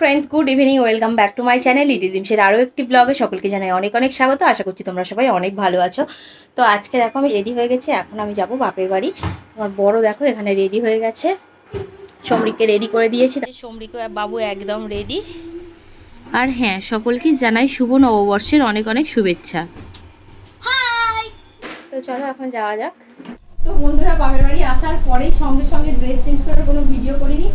Friends good evening welcome back to my channel ED ডিমসের আরও একটি ব্লগে সকলকে জানাই অনেক অনেক স্বাগত। আশা করছি তোমরা সবাই অনেক ভালো আছো। তো আজকে দেখো আমি রেডি হয়ে গেছি। এখন আমি যাব বাপের বাড়ি। আমার বড় দেখো এখানে রেডি হয়ে গেছে। সমরিককে রেডি করে দিয়েছি। সমরিক বাবু একদম রেডি আর হ্যাঁ সকলকে জানাই শুভ নববর্ষের অনেক অনেক শুভেচ্ছা। তো চলো এখন যাওয়া যাক। তো বন্ধুরা বাপের বাড়ি আসার পরেই সঙ্গে সঙ্গে ড্রেস চেঞ্জ করার কোনো ভিডিও করিনি।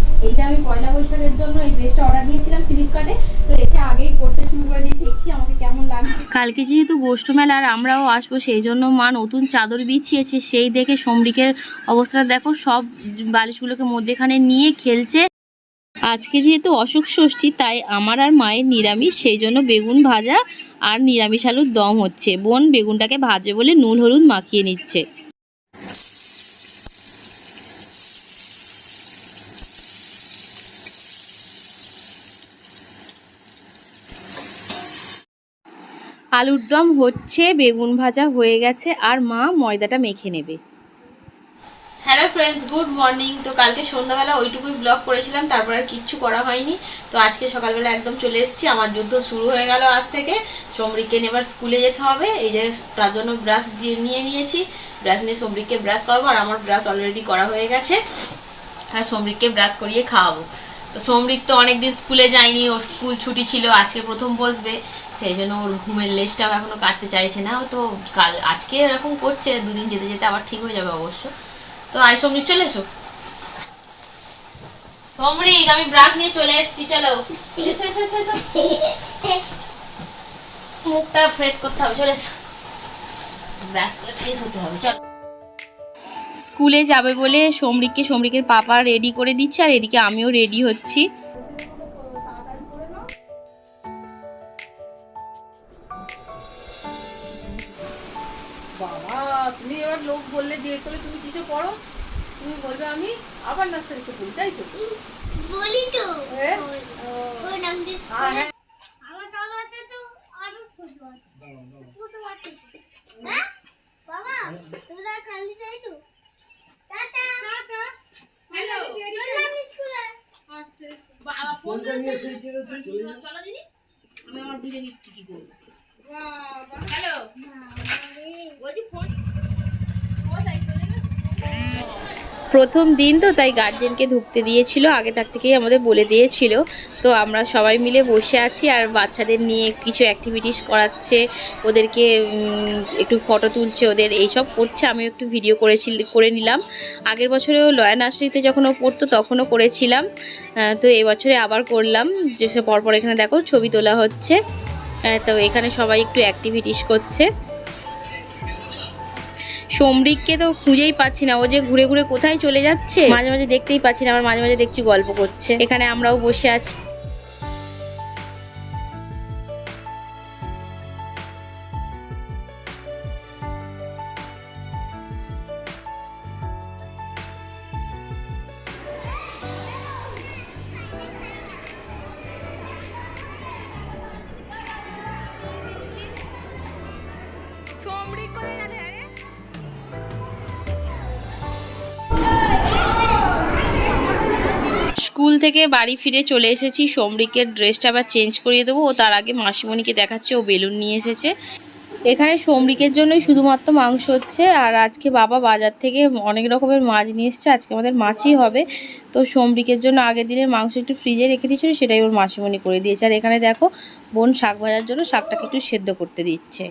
কালকে যেহেতু গোষ্ঠ মেলা আর আমরাও আসব, সেই জন্য মা নতুন চাদর বিছিয়েছে, সেই দেখে সমরিকের অবস্থা দেখো, সব বালিশগুলোকে মধ্যেখানে নিয়ে খেলছে। আজকে যেহেতু অসুখ ষষ্ঠী, তাই আমার আর মায়ের নিরামিষ, সেই জন্য বেগুন ভাজা আর নিরামিষ আলুর দম হচ্ছে। বোন বেগুনটাকে ভাজে বলে নুন হলুদ মাখিয়ে নিচ্ছে। আলুর দম হচ্ছে, বেগুন ভাজা হয়ে গেছে, আর মা ময়দাটা মেখে নেবে। হ্যালো ফ্রেন্ডস গুড মর্নিং তো কালকে সন্ধ্যাবেলা ওইটুকুই ব্লগ করেছিলাম, তারপর আর কিচ্ছু করা হয়নি। তো আজকে সকালবেলা একদম চলে এসেছি, আমার যুদ্ধ শুরু হয়ে গেল আজ থেকে। সমরিককে নিয়ে এবার স্কুলে যেতে হবে, এই যে তার জন্য ব্রাশ দিয়ে নিয়ে নিয়েছি। ব্রাশ নিয়ে সমরিককে ব্রাশ করাবো, আর আমার ব্রাশ অলরেডি করা হয়ে গেছে। আর সমরিককে ব্রাশ করিয়ে খাওয়াবো। তো সমরিক তো অনেকদিন স্কুলে যায়নি, ওর স্কুল ছুটি ছিল, আজকে প্রথম বসবে। সেই জন্য ওর ঘুমের লেজটাও এখনও কাটতে চাইছে না। তো কাল, আজকে এরকম করছে, দুদিন যেতে যেতে আবার ঠিক হয়ে যাবে অবশ্য। তো আই সমরিক চলে এসো। সমরিক আমি ব্রাশ নিয়ে চলে এসেছি, চলো। মুখটা ফ্রেশ করতে হবে, চলে এসো। ব্রাশ করে ফ্রেশ হতে হবে, চলো। স্কুলে যাবে বলে সমরিককে সমরিকের পাপা রেডি করে দিচ্ছে, আর এদিকে আমিও রেডি হচ্ছি। লোক বললে জিজ্ঞেস করলে তুমি কিসে পড়ো? তুমি বলবে আমি আবার নার্সারিতে পড়ি তাই তো? বলি তো। হ্যাঁ? হ্যাঁ, হ্যাঁ? বাবা তোমরা যাই টাটা। টাটা। হ্যালো। চললাম বাবা ফোন চলো দিনি আমি আমার বুঝে নিচ্ছি কি করব। হ্যালো। বলছি ফোন প্রথম দিন তো তাই গার্জেনকে ঢুকতে দিয়েছিল, আগে তার থেকেই আমাদের বলে দিয়েছিল। তো আমরা সবাই মিলে বসে আছি আর বাচ্চাদের নিয়ে কিছু অ্যাক্টিভিটিস করাচ্ছে, ওদেরকে একটু ফটো তুলছে, ওদের এইসব করছে। আমি একটু ভিডিও করেছি করে নিলাম। আগের বছরেও লয়া নার্সারিতে যখন ও পড়তো তখনও করেছিলাম। তো এবছরে আবার করলাম। যে সে পরপর এখানে দেখো ছবি তোলা হচ্ছে। তো এখানে সবাই একটু অ্যাক্টিভিটিস করছে। সমরিককে তো খুঁজেই পাচ্ছি না। ও যে ঘুরে ঘুরে কোথায় চলে যাচ্ছে? মাঝে মাঝে দেখতেই পাচ্ছি না, আবার মাঝে মাঝে দেখছি গল্প করছে। এখানে আমরাও বসে আছি। স্কুল থেকে বাড়ি ফিরে চলে এসেছি। সমরিকের ড্রেসটা আবার চেঞ্জ করিয়ে দেবো। ও তার আগে মাসিমণিকে দেখাচ্ছে। ও বেলুন নিয়ে এসেছে। এখানে সমরিকের জন্যই শুধুমাত্র মাংস হচ্ছে। আর আজকে বাবা বাজার থেকে অনেক রকমের মাছ নিয়ে এসেছে। আজকে আমাদের মাছই হবে। তো সমরিকের জন্য আগের দিনের মাংস একটু ফ্রিজে রেখে দিয়েছিল। সেটাই ওর মাসিমণি করে দিয়েছে। আর এখানে দেখো, বোন শাক ভাজার জন্য শাকটাকে একটু সেদ্ধ করতে দিচ্ছে।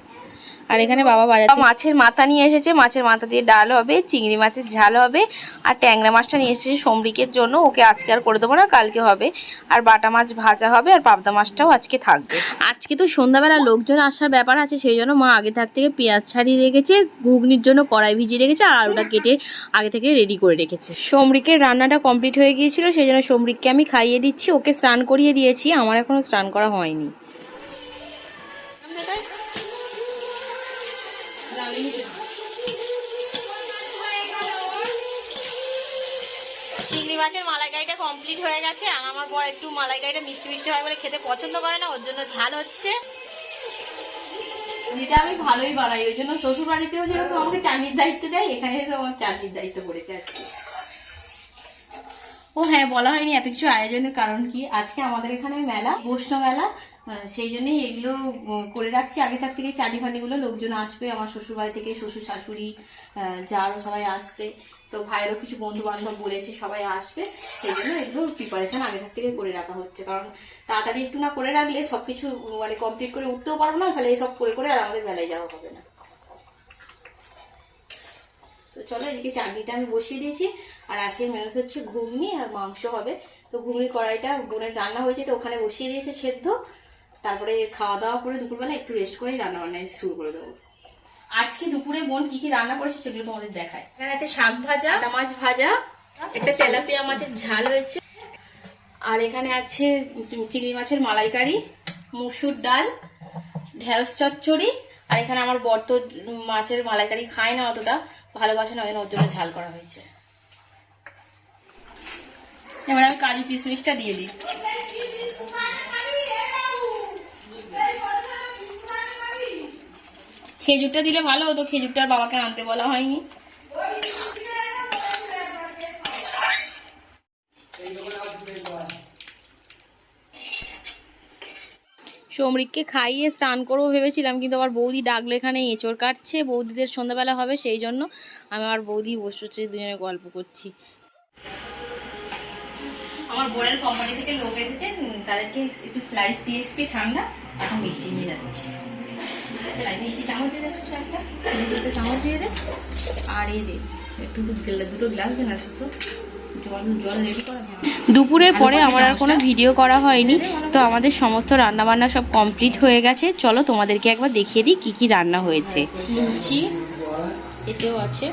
আর এখানে বাবা বাজার মাছের মাথা নিয়ে এসেছে মাছের মাথা দিয়ে ডাল হবে চিংড়ি মাছের ঝাল হবে আর ট্যাংরা মাছটা নিয়ে এসেছে সমরিকের জন্য ওকে আজকে আর করে দেবো না কালকে হবে। আর বাটা মাছ ভাজা হবে আর পাবদা মাছটাও আজকে থাকবে। আজকে তো সন্ধ্যাবেলা লোকজন আসার ব্যাপার আছে সেই জন্য মা আগে থাক থেকে পেঁয়াজ ছাড়িয়ে রেখেছে ঘুগনির জন্য কড়াই ভিজিয়ে রেখেছে আর আলুটা কেটে আগে থেকে রেডি করে রেখেছে। সমরিকের রান্নাটা কমপ্লিট হয়ে গিয়েছিল সেই জন্য সমরিককে আমি খাইয়ে দিচ্ছি ওকে স্নান করিয়ে দিয়েছি আমার এখনও স্নান করা হয়নি। চিংড়ি মাছের মালাইকারিটা কমপ্লিট হয়ে গেছে আর আমার বর একটু মালাইকারিটা মিষ্টি মিষ্টি হয় বলে খেতে পছন্দ করে না ওর জন্য ঝাল হচ্ছে। এটা আমি ভালোই বানাই ওই জন্য শ্বশুর বাড়িতেও যেরকম আমাকে চাটনির দায়িত্ব দেয় এখানে এসে আমার চাটনির দায়িত্ব পড়েছে আজকে ও হ্যাঁ বলা হয়নি এত কিছু আয়োজনের কারণ কি? আজকে আমাদের এখানে মেলা বৈষ্ণ মেলা সেই জন্যই এগুলো করে রাখছি। আগে থাক থেকে চাটি ফাটিগুলো লোকজন আসবে, আমার শ্বশুর বাড়ি থেকে শ্বশুর শাশুড়ি যারও সবাই আসবে। তো ভাইয়েরও কিছু বন্ধু বান্ধব বলেছে, সবাই আসবে। সেই জন্য এগুলো প্রিপারেশন আগে থাক থেকে করে রাখা হচ্ছে। কারণ তাড়াতাড়ি একটু না করে রাখলে সব কিছু মানে কমপ্লিট করে উঠতেও পারব না, তাহলে এসব করে করে আর আমাদের বেলায় যাওয়া হবে না। তো চলো এদিকে চাটনিটা আমি বসিয়ে দিয়েছি। আর আজকের মেনুতে হচ্ছে ঘুগনি আর মাংস হবে। তো ঘুগনি কড়াইটা, বোনের রান্না হয়েছে, তো ওখানে বসিয়ে দিয়েছে সেদ্ধ। তারপরে খাওয়া দাওয়া করে দুপুরবেলা একটু রেস্ট করেই রান্না বান্না শুরু করে দেবো। আজকে দুপুরে বোন কি কি রান্না করেছে সেগুলো তোমাদের দেখায় এখানে আছে শাক ভাজা মাছ ভাজা, একটা তেলাপিয়া মাছের ঝাল হয়েছে। আর এখানে আছে চিংড়ি মাছের মালাইকারি, মুসুর ডাল, ঢেঁড়স চচ্চড়ি, আর এখানে আমার বর তো মাছের মালাইকারি খায় না অতটা, ভালোবাসে না, ওই ওর জন্য ঝাল করা হয়েছে। এবার আমি কাজু কিশমিশটা দিয়ে দিচ্ছি। খেজুরটা দিলে ভালো হতো, খেজুরটা আর বাবাকে আনতে বলা হয়নি। সমরিককে খাইয়ে স্নান করব ভেবেছিলাম, কিন্তু আবার বৌদি ডাকলো এখানে এঁচড় কাটছে, বৌদিদের সন্ধ্যাবেলা হবে সেই জন্য আমি আমার বৌদি বসে হচ্ছে দুজনে গল্প করছি। আমার বোনের কোম্পানি থেকে লোক এসেছে তাদেরকে একটু স্লাইস দিয়ে এসেছি ঠান্ডা। এখন মিষ্টি নিয়ে যাচ্ছি মিষ্টি চামচ দিয়ে দে শুধু একটা। দুটো চামচ দিয়ে দে। আর এই দে একটু দুটো গ্লাস দে না শুধু জল জল রেডি করা দুপুরের পরে আমার আর কোনো ভিডিও করা হয়নি। তো আমাদের সমস্ত রান্না বান্না সব কমপ্লিট হয়ে গেছে। চলো তোমাদেরকে একবার দেখিয়ে দিই কি কি রান্না হয়েছে। লুচি এতেও আছে।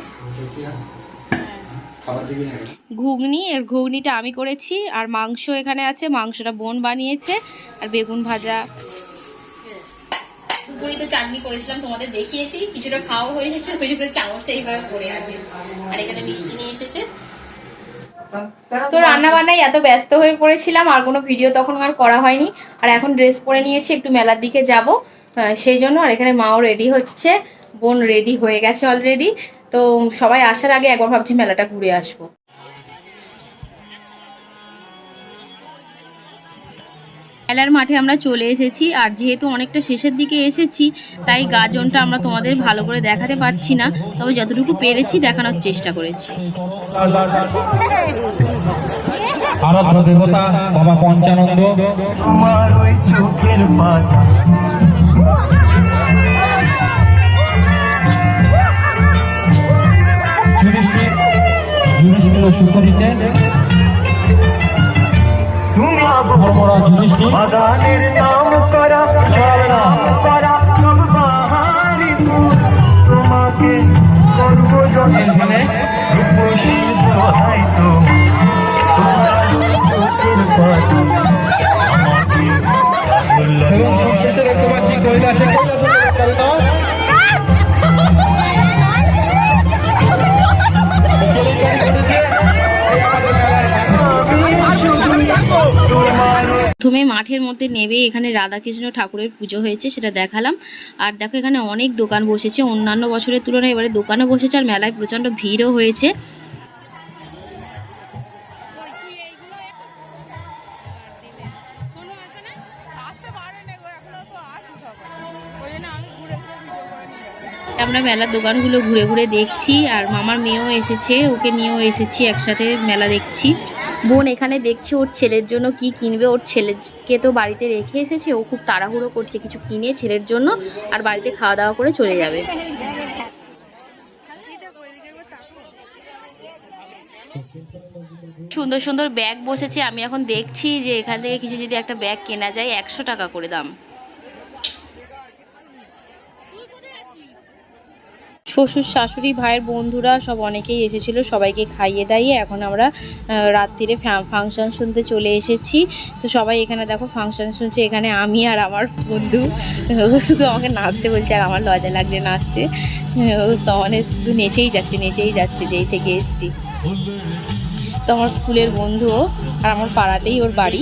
ঘুগনি এর ঘুগনিটা আমি করেছি। আর মাংস এখানে আছে মাংসটা বোন বানিয়েছে। আর বেগুন ভাজা দুপুরে তো চাটনি করেছিলাম, তোমাদের দেখিয়েছি। কিছুটা খাওয়া হয়ে এসেছে ওই জন্য চামচটা এইভাবে পড়ে আছে। আর এখানে মিষ্টি নিয়ে এসেছে। তো রান্না বান্নায় এত ব্যস্ত হয়ে পড়েছিলাম, আর কোনো ভিডিও তখন আর করা হয়নি। আর এখন ড্রেস পরে নিয়েছি, একটু মেলার দিকে যাব। সেই জন্য, আর এখানে মাও রেডি হচ্ছে। বোন রেডি হয়ে গেছে অলরেডি তো সবাই আসার আগে একবার ভাবছি মেলাটা ঘুরে আসব। মেলার মাঠে আমরা চলে এসেছি আর যেহেতু অনেকটা শেষের দিকে এসেছি তাই গাজনটা আমরা তোমাদের ভালো করে দেখাতে পারছি না। তবে যতটুকু পেরেছি দেখানোর চেষ্টা করেছি। আরাধ্য দেবতা বাবা পঞ্চানন্দ। প্রথমে মাঠের মধ্যে নেবে এখানে রাধাকৃষ্ণ ঠাকুরের পুজো হয়েছে, সেটা দেখালাম। আর দেখো, এখানে অনেক দোকান বসেছে। অন্যান্য বছরের তুলনায় এবারে দোকানও বসেছে আর মেলায় প্রচণ্ড ভিড়ও হয়েছে। আমরা মেলার দোকানগুলো ঘুরে ঘুরে দেখছি, আর মামার মেয়েও এসেছে, ওকে নিয়েও এসেছি, একসাথে মেলা দেখছি। বোন এখানে দেখছে ওর ছেলের জন্য কি কিনবে। ওর ছেলেকে তো বাড়িতে রেখে এসেছে, ও খুব তাড়াহুড়ো করছে কিছু কিনে ছেলের জন্য আর বাড়িতে খাওয়া দাওয়া করে চলে যাবে। সুন্দর সুন্দর ব্যাগ বসেছে, আমি এখন দেখছি যে এখান থেকে কিছু যদি একটা ব্যাগ কেনা যায় একশো টাকা করে দাম। শ্বশুর, শাশুড়ি, ভাইয়ের বন্ধুরা সব অনেকেই এসেছিল সবাইকে খাইয়ে দাইয়ে। এখন আমরা রাত্রিরে ফাংশন শুনতে চলে এসেছি। তো সবাই এখানে দেখো ফাংশন শুনছে, এখানে আমি আর আমার বন্ধু। শুধু আমাকে নাচতে বলছে আর আমার লজ্জা লাগছে নাচতে। সমানে শুধু নেচেই যাচ্ছে নেচেই যাচ্ছে, যেই থেকে এসেছি। তো আমার স্কুলের বন্ধুও আর আমার পাড়াতেই ওর বাড়ি।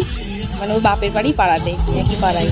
মানে ওর বাপের বাড়ি পাড়াতেই, একই পাড়ায়।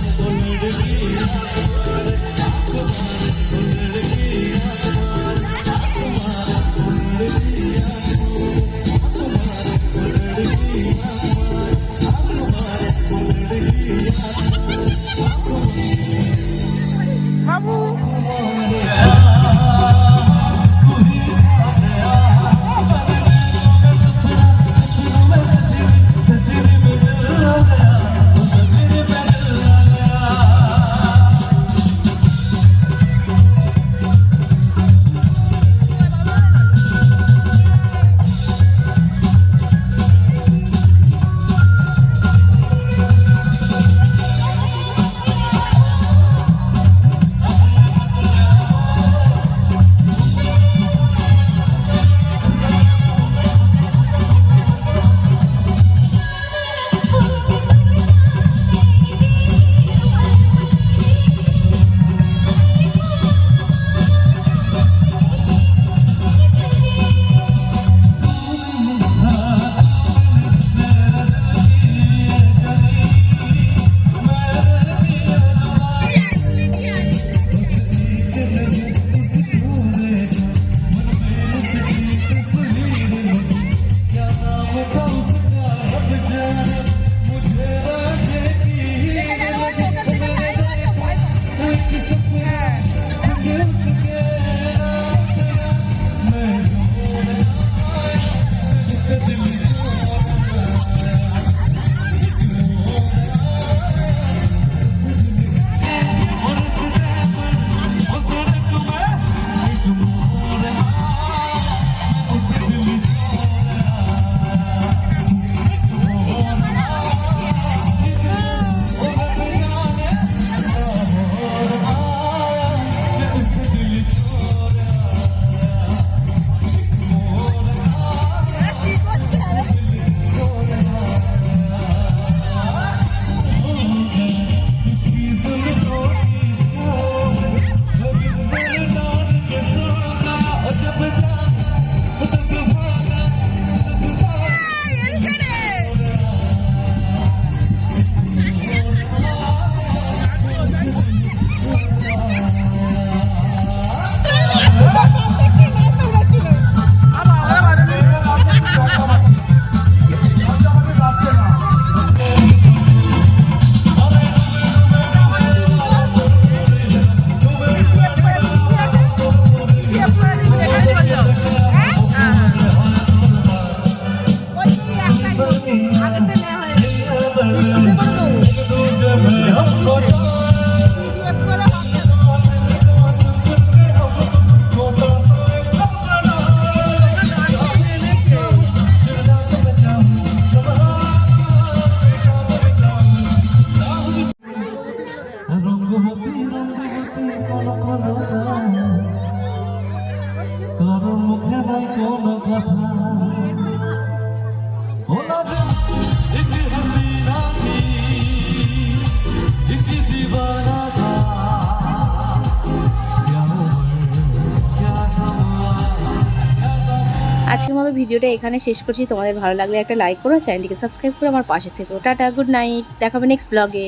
আজকের মতো ভিডিওটা এখানে শেষ করছি। তোমাদের ভালো লাগলে একটা লাইক করো, চ্যানেলটিকে সাবস্ক্রাইব করে, আমার পাশে থেকে। টাটা গুড নাইট দেখাবে নেক্সট ব্লগে